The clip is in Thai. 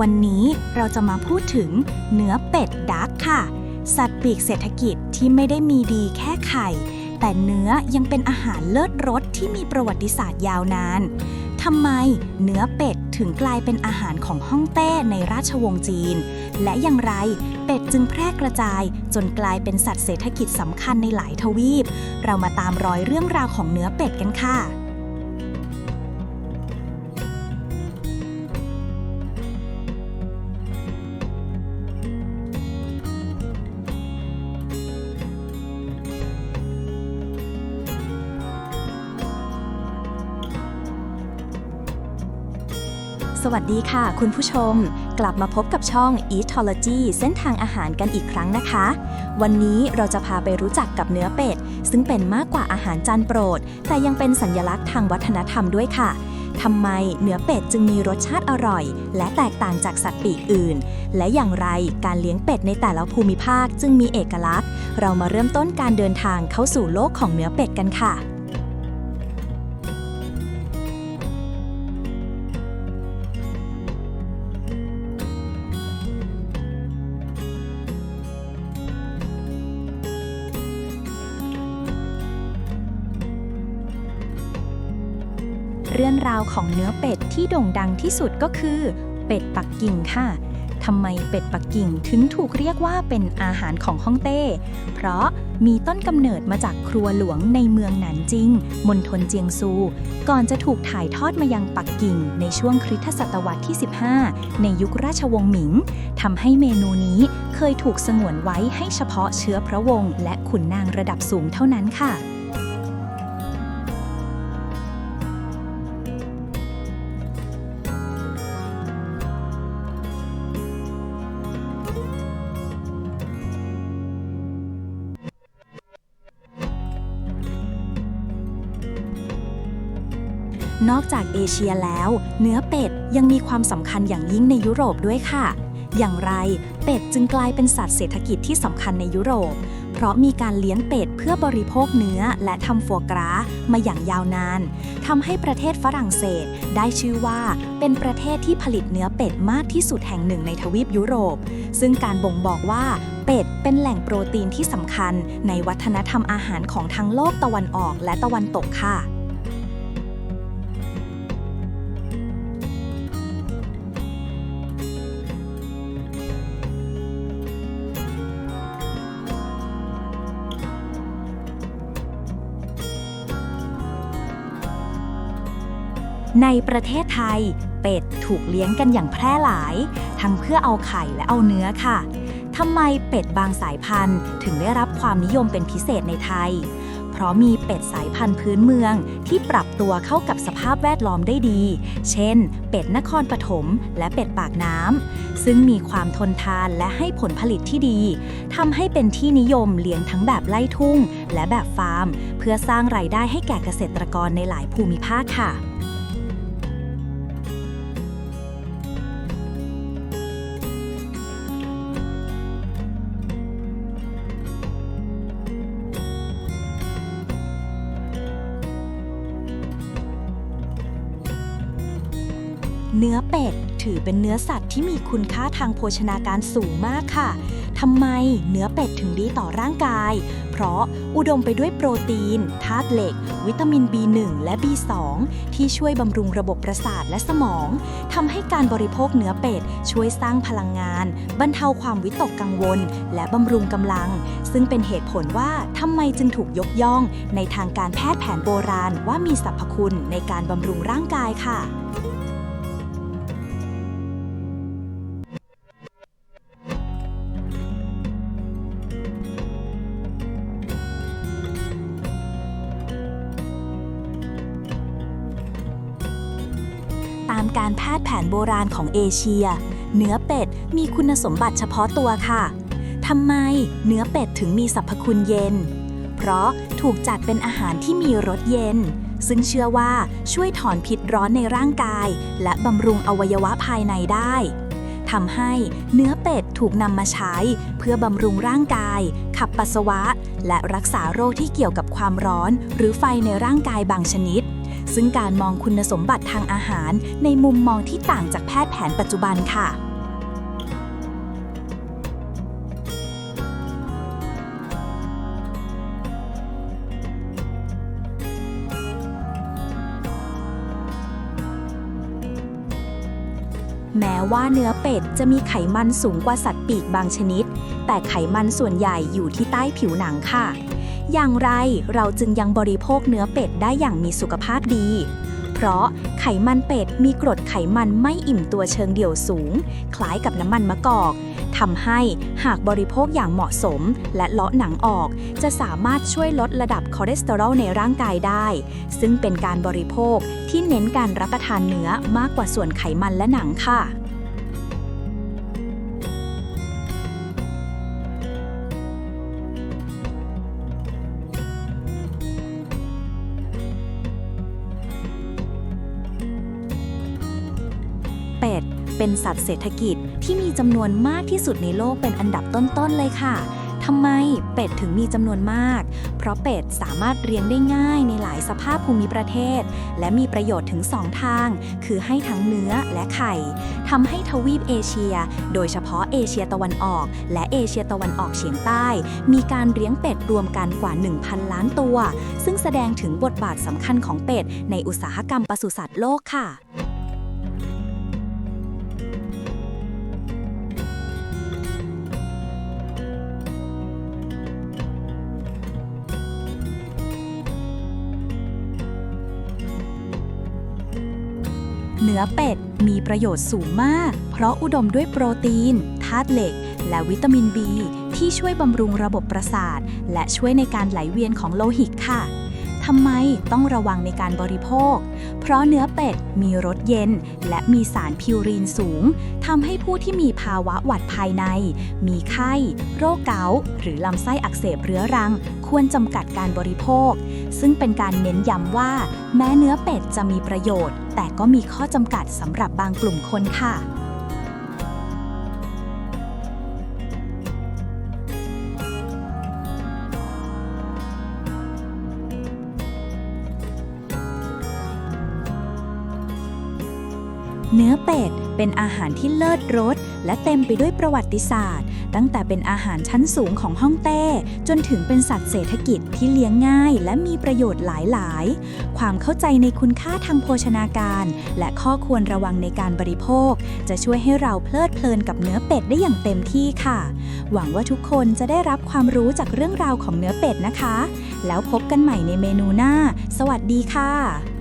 วันนี้เราจะมาพูดถึงเนื้อเป็ดดักค่ะ สัตว์ปีกเศรษฐกิจที่ไม่ได้มีดีแค่ไข่ แต่เนื้อยังเป็นอาหารเลิศรสที่มีประวัติศาสตร์ยาวนานทำไมเนื้อเป็ดถึงกลายเป็นอาหารของฮ่องเต้ในราชวงศ์จีน และอย่างไรเป็ดจึงแพร่กระจายจนกลายเป็นสัตว์เศรษฐกิจสำคัญในหลายทวีป เรามาตามรอยเรื่องราวของเนื้อเป็ดกันค่ะ สวัสดีค่ะ คุณผู้ชม กลับมาพบกับช่อง Eatology เส้นทางอาหารกันอีกครั้งนะคะ วันนี้เราจะพาไปรู้จักกับเนื้อเป็ด ซึ่งเป็นมากกว่าอาหารจานโปรด แต่ยังเป็นสัญลักษณ์ทางวัฒนธรรมด้วยค่ะทำไมเนื้อเป็ดจึงมีรสชาติอร่อย และแตกต่างจากสัตว์ปีกอื่น และอย่างไรการเลี้ยงเป็ดในแต่ละภูมิภาคจึงมีเอกลักษณ์ เรามาเริ่มต้นการเดินทางเข้าสู่โลกของเนื้อเป็ดกันค่ะ เรื่องราวของเนื้อเป็ดที่โด่งดังที่สุดก็คือ เป็ดปักกิ่งค่ะ ทำไมเป็ดปักกิ่งถึงถูกเรียกว่าเป็นอาหารของฮ่องเต้ เพราะมีต้นกำเนิดมาจากครัวหลวงในเมืองหนานจิง มณฑลเจียงซู ก่อนจะถูกถ่ายทอดมายังปักกิ่ง ในช่วงคริสตศตวรรษที่ 15 ในยุคราชวงศ์หมิง ทำให้เมนูนี้เคยถูกสงวนไว้ให้เฉพาะเชื้อพระวงศ์และขุนนางระดับสูงเท่านั้นค่ะ นอกจากเอเชียแล้ว เนื้อเป็ดยังมีความสำคัญอย่างยิ่งในยุโรปด้วยค่ะ อย่างไรเป็ดจึงกลายเป็นสัตว์เศรษฐกิจที่สำคัญในยุโรป เพราะมีการเลี้ยงเป็ดเพื่อบริโภคเนื้อและทำฟัวกรามาอย่างยาวนานทำให้ประเทศฝรั่งเศสได้ชื่อว่าเป็นประเทศที่ผลิตเนื้อเป็ดมากที่สุดแห่งหนึ่งในทวีปยุโรป ซึ่งการบ่งบอกว่าเป็ดเป็นแหล่งโปรตีนที่สำคัญในวัฒนธรรมอาหารของทั้งโลกตะวันออกและตะวันตกค่ะ ในประเทศไทย เป็ดถูกเลี้ยงกันอย่างแพร่หลาย ทั้งเพื่อเอาไข่และเอาเนื้อค่ะทำไมเป็ดบางสายพันธุ์ถึงได้รับความนิยมเป็นพิเศษในไทย เพราะมีเป็ดสายพันธุ์พื้นเมืองที่ปรับตัวเข้ากับสภาพแวดล้อมได้ดี เช่น เป็ดนครปฐมและเป็ดปากน้ำ ซึ่งมีความทนทานและให้ผลผลิตที่ดีทำให้เป็นที่นิยมเลี้ยงทั้งแบบไล่ทุ่ง และแบบฟาร์ม เพื่อสร้างรายได้ให้แก่เกษตรกรในหลายภูมิภาคค่ะ เนื้อเป็ดถือเป็นเนื้อสัตว์ที่มีคุณค่าทางโภชนาการสูงมากค่ะทำไมเนื้อเป็ดถึงดีต่อร่างกาย เพราะอุดมไปด้วยโปรตีน ธาตุเหล็ก วิตามิน B1 และ B2 ที่ช่วยบำรุงระบบประสาทและสมองทำให้การบริโภคเนื้อเป็ดช่วยสร้างพลังงาน บรรเทาความวิตกกังวล และบำรุงกำลัง ซึ่งเป็นเหตุผลว่าทำไมจึงถูกยกย่อง ในทางการแพทย์แผนโบราณว่ามีสรรพคุณในการบำรุงร่างกายค่ะ นโบราณของเอเชีย เนื้อเป็ดมีคุณสมบัติเฉพาะตัวค่ะทำไมเนื้อเป็ดถึงมีสรรพคุณเย็น เพราะถูกจัดเป็นอาหารที่มีรสเย็น ซึ่งเชื่อว่าช่วยถอนพิษร้อนในร่างกาย และบำรุงอวัยวะภายในได้ทำให้เนื้อเป็ดถูกนำมาใช้ เพื่อบำรุงร่างกาย ขับปัสสาวะ และรักษาโรคที่เกี่ยวกับความร้อน หรือไฟในร่างกายบางชนิด ซึ่งการมองคุณสมบัติทางอาหารในมุมมองที่ต่างจากแพทย์แผนปัจจุบันค่ะ แม้ว่าเนื้อเป็ดจะมีไขมันสูงกว่าสัตว์ปีกบางชนิด แต่ไขมันส่วนใหญ่อยู่ที่ใต้ผิวหนังค่ะ อย่างไรเราจึงยังบริโภคเนื้อเป็ดได้อย่างมีสุขภาพดี เพราะไขมันเป็ดมีกรดไขมันไม่อิ่มตัวเชิงเดี่ยวสูง คล้ายกับน้ำมันมะกอกทำให้หากบริโภคอย่างเหมาะสม และเลาะหนังออก จะสามารถช่วยลดระดับคอเลสเตอรอลในร่างกายได้ ซึ่งเป็นการบริโภคที่เน้นการรับประทานเนื้อมากกว่าส่วนไขมันและหนังค่ะ เป็นสัตว์เศรษฐกิจที่มีจำนวนมากที่สุดในโลกเป็นอันดับต้นๆเลยค่ะทำไมเป็ดถึงมีจำนวนมาก เพราะเป็ดสามารถเลี้ยงได้ง่ายในหลายสภาพภูมิประเทศ และมีประโยชน์ถึง 2 ทาง คือให้ทั้งเนื้อและไข่ทำให้ทวีปเอเชีย โดยเฉพาะเอเชียตะวันออก และเอเชียตะวันออกเฉียงใต้ มีการเลี้ยงเป็ดรวมกันกว่า 1,000 ล้านตัว ซึ่งแสดงถึงบทบาทสำคัญของเป็ดในอุตสาหกรรมปศุสัตว์โลกค่ะ เนื้อเป็ดมีประโยชน์สูงมาก เพราะอุดมด้วยโปรตีนธาตุเหล็ก และวิตามินบีที่ช่วยบำรุงระบบประสาท และช่วยในการไหลเวียนของโลหิตค่ะ ทำไมต้องระวังในการบริโภค เพราะเนื้อเป็ดมีรสเย็น และมีสารพิวรีนสูงทำให้ผู้ที่มีภาวะหวัดภายใน มีไข้ โรคเกาต์หรือลำไส้อักเสบเรื้อรัง ควรจำกัดการบริโภค ซึ่งเป็นการเน้นย้ำว่า แม้เนื้อเป็ดจะมีประโยชน์ แต่ก็มีข้อจำกัดสำหรับบางกลุ่มคนค่ะ เนื้อเป็ดเป็นอาหารที่เลิศรสและเต็มไปด้วยประวัติศาสตร์ ตั้งแต่เป็นอาหารชั้นสูงของฮ่องเต้ จนถึงเป็นสัตว์เศรษฐกิจที่เลี้ยงง่ายและมีประโยชน์หลาย ๆ ความเข้าใจในคุณค่าทางโภชนาการ และข้อควรระวังในการบริโภค จะช่วยให้เราเพลิดเพลินกับเนื้อเป็ดได้อย่างเต็มที่ค่ะ หวังว่าทุกคนจะได้รับความรู้จากเรื่องราวของเนื้อเป็ดนะคะ แล้วพบกันใหม่ในเมนูหน้า สวัสดีค่ะ